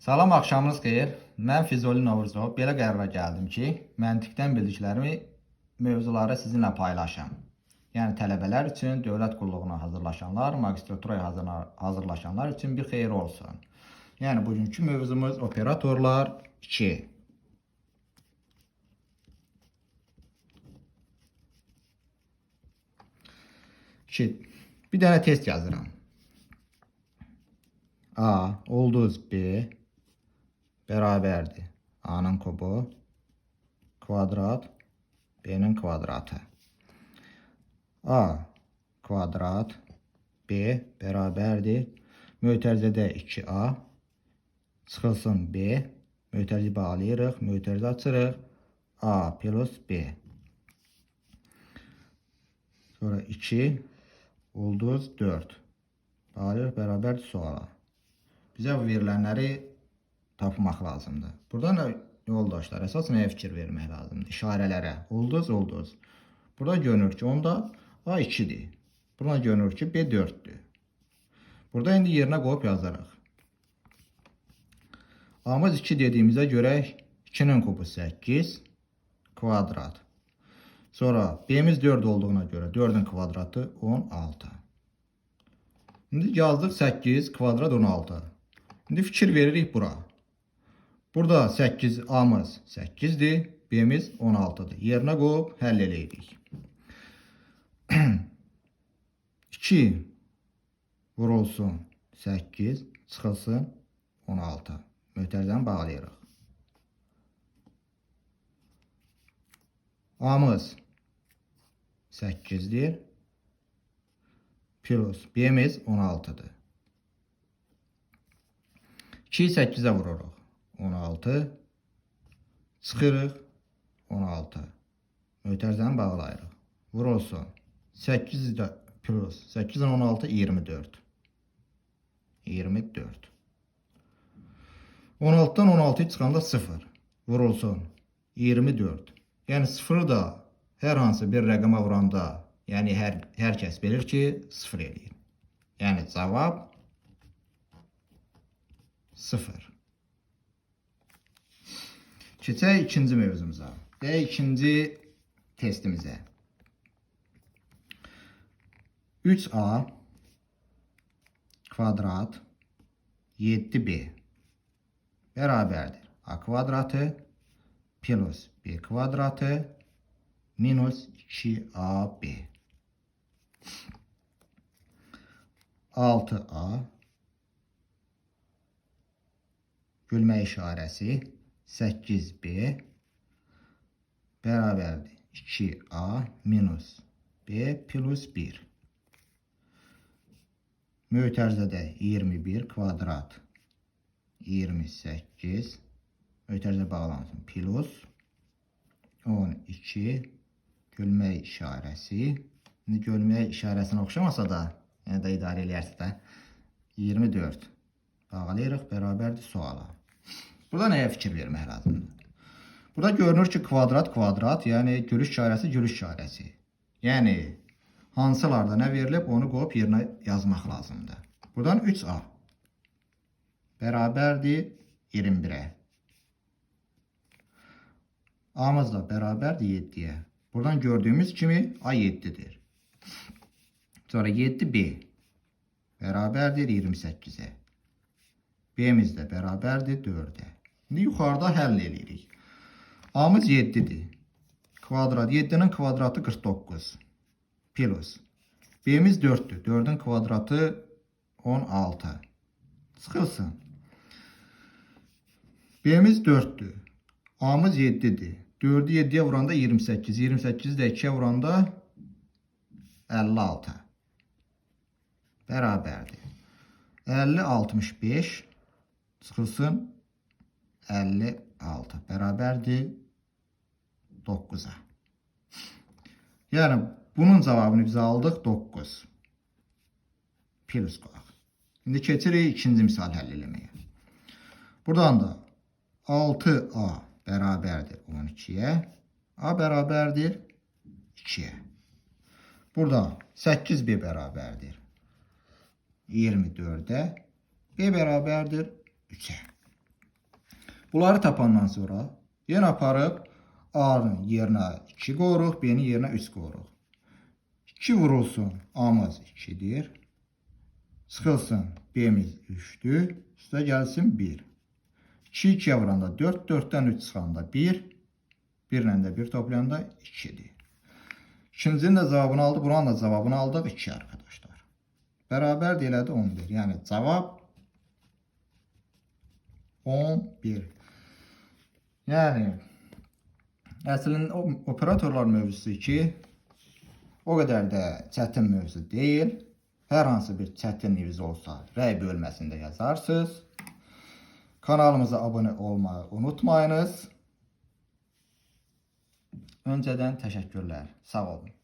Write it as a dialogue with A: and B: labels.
A: Salam, axşamınız xeyir. Mən Füzuli Novruzov. Belə qərara gəldim ki, məntiqdən bildiklərimi mövzuları sizinlə paylaşam. Yəni tələbələr üçün, dövlət qulluğuna hazırlaşanlar, magistraturaya hazırla- hazırlaşanlar üçün bir xeyir olsun. Yəni bugünkü mövzumuz operatorlar 2. İki. Bir dənə test yazıram. A ulduz B beraberdir. A'nın kubu kvadrat B'nin kvadratı. A kvadrat B beraberdir. Mötərizədə 2A çıxılsın B. Mötərizi bağlayırıq. Mötərizi açırıq. A plus B. Sonra 2 ulduz 4. Bağlayırıq beraber suala. Bizə verilənləri tapmaq lazımdır. Burada nə yoldaşlar əsas nəyə fikir vermək lazımdır? İşarələrə. Ulduz ulduz. Burada görünür ki, onda A2-dir. Burada görünür ki, B4-dür. Burada indi yerinə qoyub yazarıq. A'mız 2 dediyimizə görə 2-nin kubu 8 kvadrat. Sonra B'miz 4 olduğuna göre 4'ün kvadratı 16. Şimdi yazdık 8 kvadrat 16. Şimdi fikir veririk bura. Burada 8 A'mız 8'dir. B'miz 16'dır. Yerine koyup həll eləyirik. 2 vurulsun 8 çıxılsın 16. Mötərizəni bağlayırıq. A'mız 8'dir. Plus B'miz 16'dır. 2'yi 8'e vururuq. 16. Çıxırıq. 16. Mötərizəni bağlayırıq. Vurulsun. 8 də plus 8 16 24. 24. 16'dan 16'yı çıxanda 0. Vurulsun. 24. Yəni 0 da hər hansı bir rəqəmə vuranda, yəni hər hər kəs bilir ki, 0 eləyir. Yəni cavab 0. Keçək ikinci mövzumuza və ikinci testimizə. 3a kvadrat 7b beraberdir. a kvadratı plus b kvadratı minus 2ab 6a gülmə işarəsi 8b beraberdir 2a minus b plus 1 Mötərizədə 21 kvadrat. 28 mötərizə bağlansın plus. 12 gölmək işarəsi indi gölmək işarəsinə oxşamasa da yəni də idarə eləyərsiniz də 24 bağlayırıq bərabərdir suala. Burada nəyə fikir vermək lazımdır? Burada görünür ki kvadrat kvadrat yəni gülüş işarəsi gülüş işarəsi. Yəni hansılarda nə verilib onu qoyub yerinə yazmaq lazımdır. Buradan 3A bərabərdir 21-ə. A'mız da bərabərdir 7-yə. Buradan gördüğümüz kimi A 7'dir. Sonra 7B bərabərdir 28'e. B'miz də bərabərdir 4'e. Yuxarıda həll eləyirik. A'mız 7'dir. Kvadrat 7'nin kvadratı 49. Plus. B'miz 4'tür. 4'ün kvadratı 16. Çıxılsın. B'miz 4'tür. A'mız 7'dir. 4'ü 7'ye vuranda 28. 28'i de 2'ye vuranda 56. Beraberdir. 50 65 çıxılsın 56 bərabərdir 9-a. Yəni bunun cavabını biz aldıq 9. Plus qoyaq. İndi keçirik ikinci misal həll eləməyə. Buradan da 6A bərabərdir 12-yə. A bərabərdir 2-yə. Burada 8B bərabərdir 24'e. B beraberdir 3'e. Bunları tapandan sonra yenə aparıb A-nın yerinə 2 qoyuruq, B-nin yerinə 3 qoyuruq. 2 vurulsun. A-mız 2-dir. Sıxılsın. B-miz 3-dür. Üstə gəlsin 1. 2 2-yə vuranda 4, 4-dən 3 çıxanda 1. 1 ilə də 1 toplayanda 2-dir. İkincinin də cavabını aldı. Buranın da cavabını aldıq 2 arkadaşlar. Bərabər də elədi 11. Yəni cavab 11. Yəni əslində operatorlar mövzusu ki, o qədər də çətin mövzu deyil. Hər hansı bir çətinliyiniz olsa, rəy bölməsində yazarsınız. Kanalımıza abunə olmayı unutmayınız. Öncədən təşəkkürlər. Sağ olun.